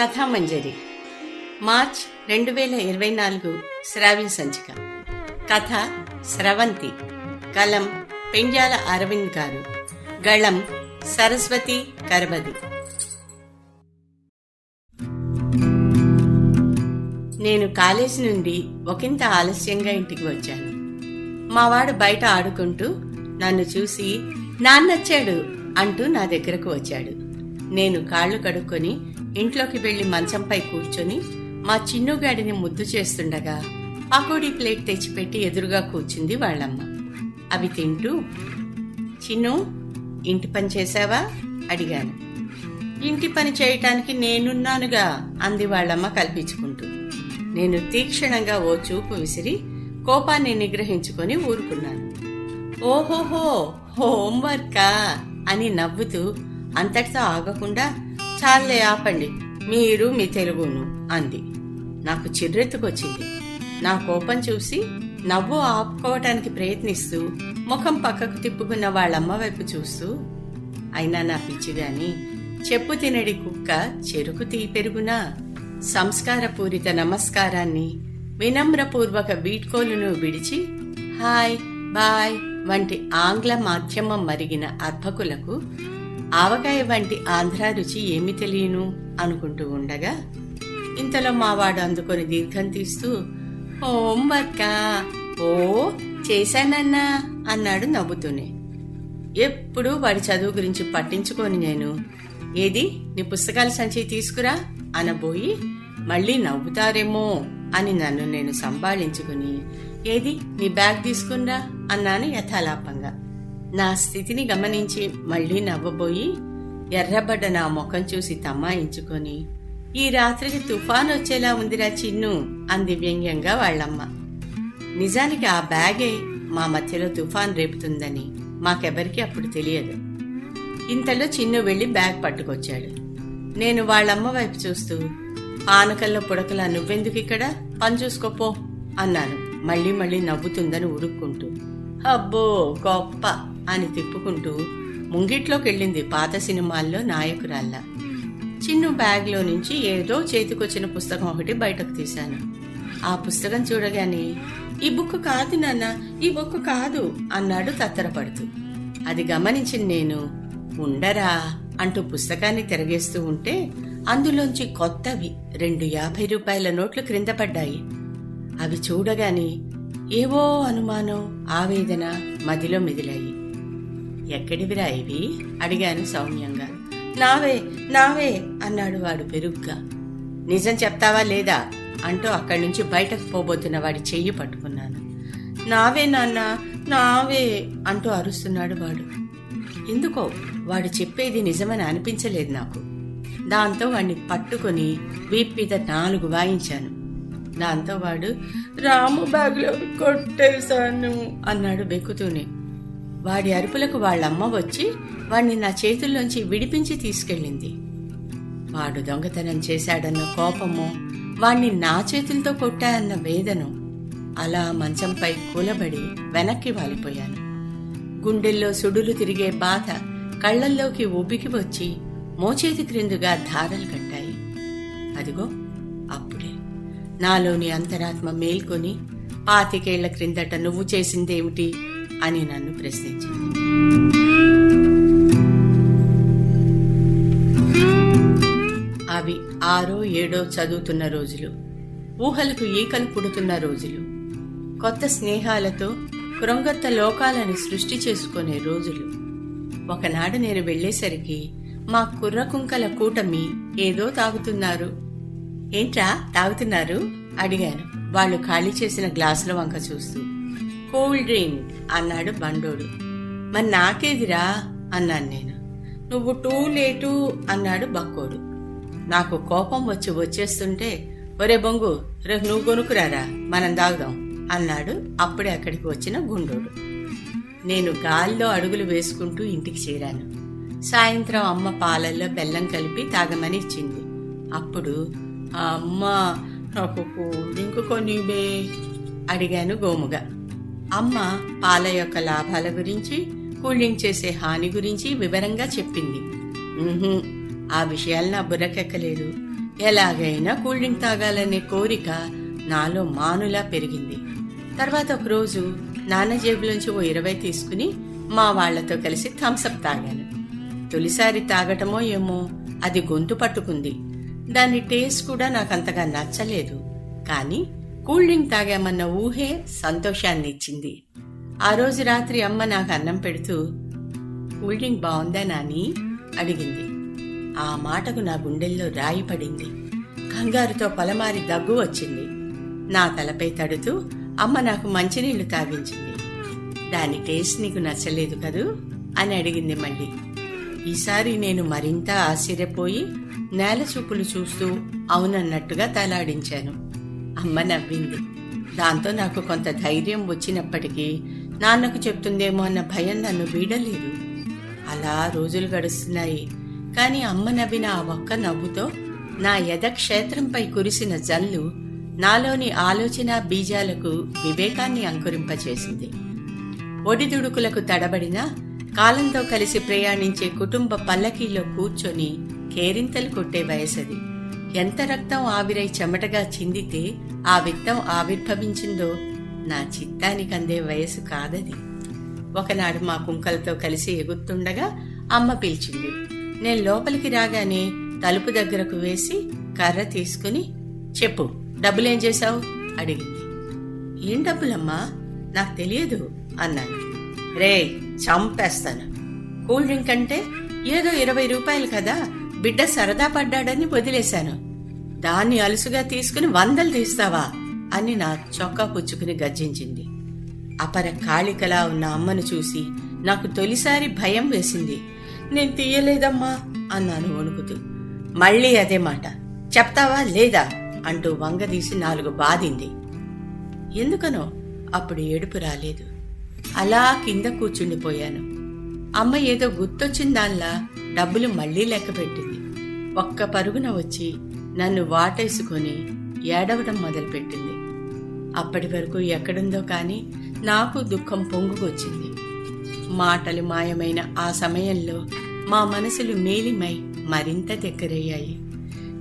కథామంజరి. March రెండు వేల ఇరవై నాలుగు శ్రావ్య సంచిక. కథ స్రవంతి. కలం పెండ్యాల అరవింద్ గారు. గళం సరస్వతి కరబది నేను కాలేజీ నుండి ఒకంత ఆలస్యంగా ఇంటికి వచ్చాను. మావాడు బయట ఆడుకుంటూ నన్ను చూసి నాన్నొచ్చాడు అంటూ నా దగ్గరకు వచ్చాడు. నేను కాళ్ళు కడుక్కొని ఇంట్లోకి వెళ్ళి మంచంపై కూర్చొని మా చిన్నుగాడిని ముద్దు చేస్తుండగా పకోడీ ప్లేట్ తెచ్చిపెట్టి ఎదురుగా కూర్చుంది వాళ్ళమ్మ. అవి తింటూ చిన్ను ఇంటి పని చేశావా? అడిగాను. ఇంటి పని చేయటానికి నేనున్నానుగా అంది వాళ్ళమ్మ కల్పించుకుంటూ. నేను తీక్షణంగా ఓ చూపు విసిరి కోపాన్ని నిగ్రహించుకొని ఊరుకున్నాను. ఓహోహో హోంవర్కా అని నవ్వుతూ అంతటితో ఆగకుండా చాలే ఆపండి. మీరు మీ తెలుగును అంది. నాకు చిర్రెత్తుకొచ్చింది. నా కోపం చూసి నవ్వు ఆపుకోవటానికి ప్రయత్నిస్తూ ముఖం పక్కకు తిప్పుకున్న వాళ్ళమ్మ వైపు చూస్తూ అయినా నా పిచ్చిగాని చెప్పు తినడి కుక్క చెరుకు తీ పెరుగునా సంస్కారపూరిత నమస్కారాన్ని వినమ్రపూర్వక వీడ్కోలును విడిచి హాయ్ బాయ్ వంటి ఆంగ్ల మాధ్యమం మరిగిన అర్భకులకు ఆవకాయ వంటి ఆంధ్ర రుచి ఏమి తెలియను అనుకుంటూ ఉండగా ఇంతలో మావాడు అందుకొని దీర్ఘం తీస్తూ హోంవర్కా ఓ చేశానన్నా అన్నాడు నవ్వుతూనే. ఎప్పుడూ వాడి చదువు గురించి పట్టించుకొని నేను. ఏది? నీ పుస్తకాల సంచి తీసుకురా అనబోయి మళ్ళీ నవ్వుతారేమో అని నన్ను నేను సంభాళించుకుని ఏది? నీ బ్యాగ్ తీసుకురా అన్నాను యథాలాపంగా. నా స్థితిని గమనించి మళ్ళీ నవ్వబోయి ఎర్రబడ్డ నా ముఖం చూసి తమ్మాయించుకొని ఈ రాత్రికి తుఫాన్ వచ్చేలా ఉందిరా చిన్ను అంది వ్యంగ్యంగా వాళ్ళమ్మ. నిజానికి ఆ బ్యాగే మా మధ్యలో తుఫాన్ రేపుతుందని మాకెవరికి అప్పుడు తెలియదు. ఇంతలో చిన్ను వెళ్ళి బ్యాగ్ పట్టుకొచ్చాడు. నేను వాళ్ళమ్మ వైపు చూస్తూ ఆనకల్లో పుడకలా నువ్వెందుకు ఇక్కడ? పని చూసుకోపో అన్నాను మళ్ళీ మళ్ళీ నవ్వుతుందని ఉరుక్కుంటూ. అబ్బో గొప్ప! అని తిప్పుకుంటూ ముంగిట్లోకి వెళ్ళింది పాత సినిమాల్లో నాయకురాల్లా. చిన్ను బ్యాగ్లో నుంచి ఏదో చేతికొచ్చిన పుస్తకం ఒకటి బయటకు తీశాను. ఆ పుస్తకం చూడగానే ఈ బుక్ కాదు నాన్న ఈ బుక్ కాదు అన్నాడు తత్తరపడుతూ. అది గమనించిన నేను. ఉండరా అంటూ పుస్తకాన్ని తిరగేస్తూ ఉంటే అందులోంచి కొత్తవి రెండు యాభై రూపాయల నోట్లు క్రింద పడ్డాయి. అవి చూడగానే ఏవో అనుమానం ఆవేదన మదిలో మెదిలాయి. ఎక్కడివిరా ఇవి అడిగాను సౌమ్యంగా. నావే నావే అన్నాడు వాడు పెరుగ్గా. నిజం చెప్తావా లేదా? అంటూ అక్కడి నుంచి బయటకు పోబోతున్న వాడి చెయ్యి పట్టుకున్నాను. నావే నాన్న నావే అంటూ అరుస్తున్నాడు వాడు. ఎందుకో వాడు చెప్పేది నిజమని అనిపించలేదు నాకు. దాంతో వాడిని పట్టుకొని వీప్ మీద నాలుగు వాయించాను. దాంతో వాడు రాము బ్యాగ్లో కొట్టేశాను అన్నాడు బెక్కుతూనే. వాడి అరుపులకు వాళ్ళమ్మ వచ్చి వాణ్ణి నా చేతుల్లోంచి విడిపించి తీసుకెళ్ళింది. వాడు దొంగతనం చేశాడన్న కోపము వాణ్ణి నా చేతులతో కొట్టాయన్న వేదను అలా మంచంపై కూలబడి వెనక్కి వాలిపోయాను. గుండెల్లో సుడులు తిరిగే బాధ కళ్ళల్లోకి ఉబ్బికి వచ్చి మోచేతి క్రిందుగా ధారలు కట్టాయి. అదిగో అప్పుడే. నాలోని అంతరాత్మ మేల్కొని పాతికేళ్ళ క్రిందట నువ్వు చేసిందేమిటి? అని నన్ను ప్రశ్నించింది. అవి ఆరో ఏడో చదువుతున్న రోజులు ఊహలకు ఈకలు పుడుతున్న రోజులు కొత్త స్నేహాలతో కృంగత్త లోకాలను సృష్టి చేసుకునే రోజులు. ఒకనాడు నేను వెళ్ళేసరికి మా కుర్రకుంకల కూటమి ఏదో తాగుతున్నారు. ఏంట్రా తాగుతున్నారు? అడిగాను. వాళ్ళు ఖాళీ చేసిన గ్లాసుల వంక చూస్తూ. కూల్ డ్రింక్ అన్నాడు బండోడు మరి నాకేదిరా? అన్నాను నేను. నువ్వు టూ లేటు అన్నాడు బక్కోడు నాకు కోపం వచ్చి వచ్చేస్తుంటే ఒరే బొంగు రేపు నువ్వు కొనుక్కురారా? మనం తాగుదాం అన్నాడు అప్పుడే అక్కడికి వచ్చిన గుండోడు. నేను గాల్లో అడుగులు వేసుకుంటూ ఇంటికి చేరాను. సాయంత్రం అమ్మ పాలల్లో బెల్లం కలిపి తాగమని ఇచ్చింది. అప్పుడు "ఆ అమ్మ నాకు కూల్ డ్రింక్ కొనివే అడిగాను గోముగా. అమ్మ పాల యొక్క లాభాల గురించి కూలింగ్ చేసే హాని గురించి వివరంగా చెప్పింది. ఆ విషయాలు నా బుర్రకెక్కలేదు. ఎలాగైనా కూల్ డ్రింక్ తాగాలనే కోరిక నాలో మానులా పెరిగింది. తర్వాత ఒకరోజు నాన్న జేబులోంచి ఓ ఇరవై తీసుకుని మా వాళ్ళతో కలిసి థమ్సప్ తాగాను. తొలిసారి తాగటమో ఏమో అది గొంతు పట్టుకుంది. దాని టేస్ట్ కూడా నాకంతగా నచ్చలేదు. కానీ కూల్ డ్రింక్ తాగామన్న ఊహే సంతోషాన్ని ఇచ్చింది ఆ రోజు రాత్రి అమ్మ నాకు అన్నం పెడుతూ కూల్ డ్రింక్ బాగుందా నాని? అడిగింది. ఆ మాటకు నా గుండెల్లో రాయి పడింది. కంగారుతో పలమారి దగ్గు వచ్చింది. నా తలపై తడుతూ అమ్మ నాకు మంచినీళ్ళు తాగించింది. దాని టేస్ట్ నీకు నచ్చలేదు కదూ? అని అడిగింది మళ్ళీ. ఈసారి నేను మరింత ఆశ్చర్యపోయి నేల చూపులు చూస్తూ అవునన్నట్టుగా తలాడించాను. అమ్మ నవ్వింది. దాంతో నాకు కొంత ధైర్యం వచ్చినప్పటికీ నాన్నకు చెప్తుందేమో అన్న భయం నన్ను వీడలేదు. అలా రోజులు గడుస్తున్నాయి. కానీ అమ్మ నవ్విన ఆ ఒక్క నవ్వుతో నా యథ క్షేత్రంపై కురిసిన జల్లు నాలోని ఆలోచన బీజాలకు వివేకాన్ని అంకురింపచేసింది. ఒడిదుడుకులకు తడబడిన కాలంతో కలిసి ప్రయాణించే కుటుంబ పల్లకీలో కూర్చొని కేరింతలు కొట్టే వయసది. ఎంత రక్తం ఆవిరై చెమటగా చిందితే ఆ విత్తం ఆవిర్భవించిందో నా చిత్తానికి అందే వయసు కాదది. ఒకనాడు మా కుంకలతో కలిసి ఎగుతుండగా అమ్మ పిలిచింది. నేను లోపలికి రాగానే తలుపు దగ్గరకు వేసి కర్ర తీసుకుని చెప్పు డబ్బులేం చేశావు? అడిగింది. ఏం డబ్బులమ్మా? నాకు తెలియదు అన్నాను. రే చంపేస్తాను. కూల్ డ్రింక్ అంటే ఏదో ఇరవై రూపాయలు కదా బిడ్డ సరదా పడ్డాడని వదిలేశాను. దాన్ని అలుసుగా తీసుకుని వందలు తీస్తావా అని నా చొక్కా పుచ్చుకుని గర్జించింది. అపర కాళికలా ఉన్న అమ్మను చూసి నాకు తొలిసారి భయం వేసింది. నేను తీయలేదమ్మా అన్నాను వణుకుతూ. మళ్ళీ అదే మాట. చెప్తావా లేదా? అంటూ వంగదీసి నాలుగు బాధింది. ఎందుకనో? అప్పుడు ఏడుపు రాలేదు. అలా కింద కూర్చుండిపోయాను. అమ్మ ఏదో గుర్తొచ్చిన దానిలా డబ్బులు మళ్ళీ లెక్క పెట్టింది. ఒక్క పరుగున వచ్చి నన్ను వాటేసుకొని ఏడవడం మొదలుపెట్టింది. అప్పటి వరకు ఎక్కడుందో కానీ నాకు దుఃఖం పొంగుకొచ్చింది. మాటలు మాయమైన ఆ సమయంలో మా మనసులు మేలిమై మరింత దగ్గరయ్యాయి.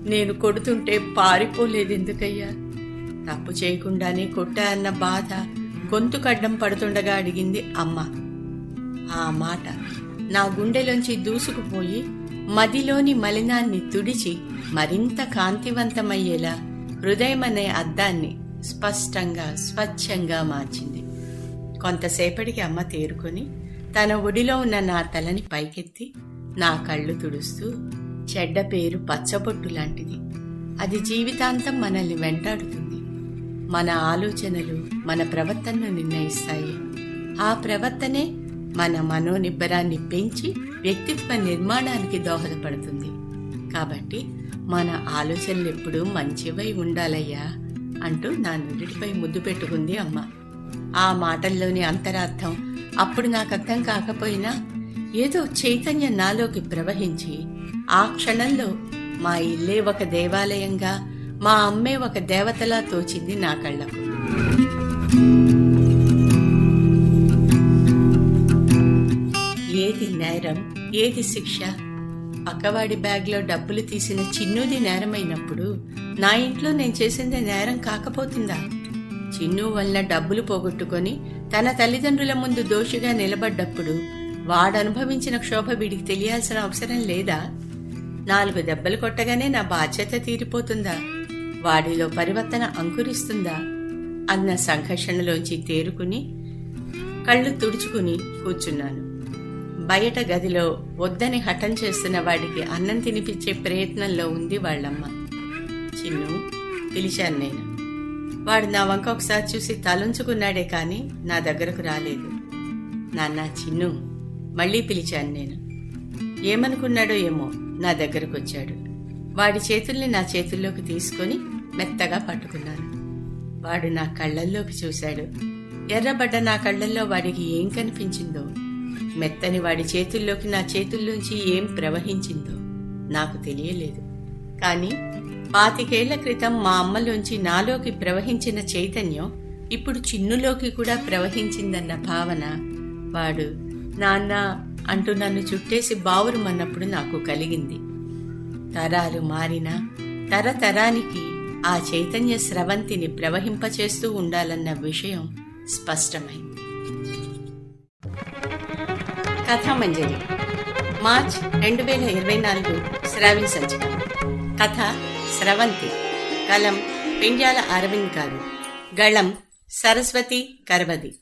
నేను కొడుతుంటే పారిపోలేదెందుకయ్యా? తప్పు చేయకుండానే కొట్టా అన్న బాధ గొంతు కడ్డం పడుతుండగా అడిగింది అమ్మ. ఆ మాట నా గుండెలోంచి దూసుకుపోయి మదిలోని మలినాన్ని తుడిచి మరింత కాంతివంతమయ్యేలా హృదయమనే అద్దాన్ని స్పష్టంగా స్వచ్ఛంగా మార్చింది. కొంతసేపటికి అమ్మ తేరుకొని తన ఒడిలో ఉన్న నా తలని పైకెత్తి నా కళ్ళు తుడుస్తూ చెడ్డ పేరు పచ్చబొట్టు లాంటిది. అది జీవితాంతం మనల్ని వెంటాడుతుంది. మన ఆలోచనలు మన ప్రవర్తనను నిర్ణయిస్తాయి. ఆ ప్రవర్తనే మన మనోనిబ్బరాన్ని పెంచి వ్యక్తిత్వ నిర్మాణానికి దోహదపడుతుంది. కాబట్టి మన ఆలోచనలు ఎప్పుడూ మంచివై ఉండాలయ్యా అంటూ నా నుడిటిపై ముద్దు పెట్టుకుంది అమ్మ. ఆ మాటల్లోని అంతరార్థం అప్పుడు నాకు అర్థం కాకపోయినా ఏదో చైతన్యం నాలోకి ప్రవహించి ఆ క్షణంలో మా ఇల్లే ఒక దేవాలయంగా మా అమ్మే ఒక దేవతలా తోచింది నా కళ్ళకు. నేరం? ఏది శిక్ష? పక్కవాడి బ్యాగ్లో డబ్బులు తీసిన చిన్నుది నేరమైనప్పుడు నా ఇంట్లో నేను చేసింది నేరం కాకపోతుందా? చిన్ను వల్ల డబ్బులు పోగొట్టుకొని తన తల్లిదండ్రుల ముందు దోషిగా నిలబడ్డప్పుడు వాడనుభవించిన క్షోభ వీడికి తెలియాల్సిన అవసరం లేదా? నాలుగు దెబ్బలు కొట్టగానే నా బాధ్యత తీరిపోతుందా? వాడిలో పరివర్తన అంకురిస్తుందా? అన్న సంఘర్షణలోంచి తేరుకుని కళ్ళు తుడుచుకుని కూర్చున్నాను. బయట గదిలో వద్దని హఠం చేస్తున్న వాడికి అన్నం తినిపించే ప్రయత్నంలో ఉంది వాళ్ళమ్మ. చిన్ను పిలిచాను నేను. వాడు నా వంక ఒకసారి చూసి తలుంచుకున్నాడే కానీ నా దగ్గరకు రాలేదు. నాన్న చిన్ను మళ్ళీ పిలిచాను నేను. ఏమనుకున్నాడో ఏమో నా దగ్గరకు వచ్చాడు. వాడి చేతుల్ని నా చేతుల్లోకి తీసుకొని మెత్తగా పట్టుకున్నాను. వాడు నా కళ్ళల్లోకి చూశాడు. ఎర్రబడ్డ నా కళ్ళల్లో వాడికి ఏం కనిపించిందో మెత్తని వాడి చేతుల్లోకి నా చేతుల్లోంచి ఏం ప్రవహించిందో నాకు తెలియలేదు. కానీ పాతికేళ్ళ క్రితం మా అమ్మలోంచి నాలోకి ప్రవహించిన చైతన్యం ఇప్పుడు చిన్నులోకి కూడా ప్రవహించిందన్న భావన వాడు నాన్న అంటూ నన్ను చుట్టేసి బావురుమన్నప్పుడు నాకు కలిగింది. తరాలు మారినా తరతరానికి ఆ చైతన్య స్రవంతిని ప్రవహింపచేస్తూ ఉండాలన్న విషయం స్పష్టమైంది. కథామంజరి. మార్చ్ రెండు వేల ఇరవై నాలుగు శ్రావ్య సంచిక. కథ స్రవంతి. కలం పింజాల అరవింద్ గారు. గళం సరస్వతి కరవది.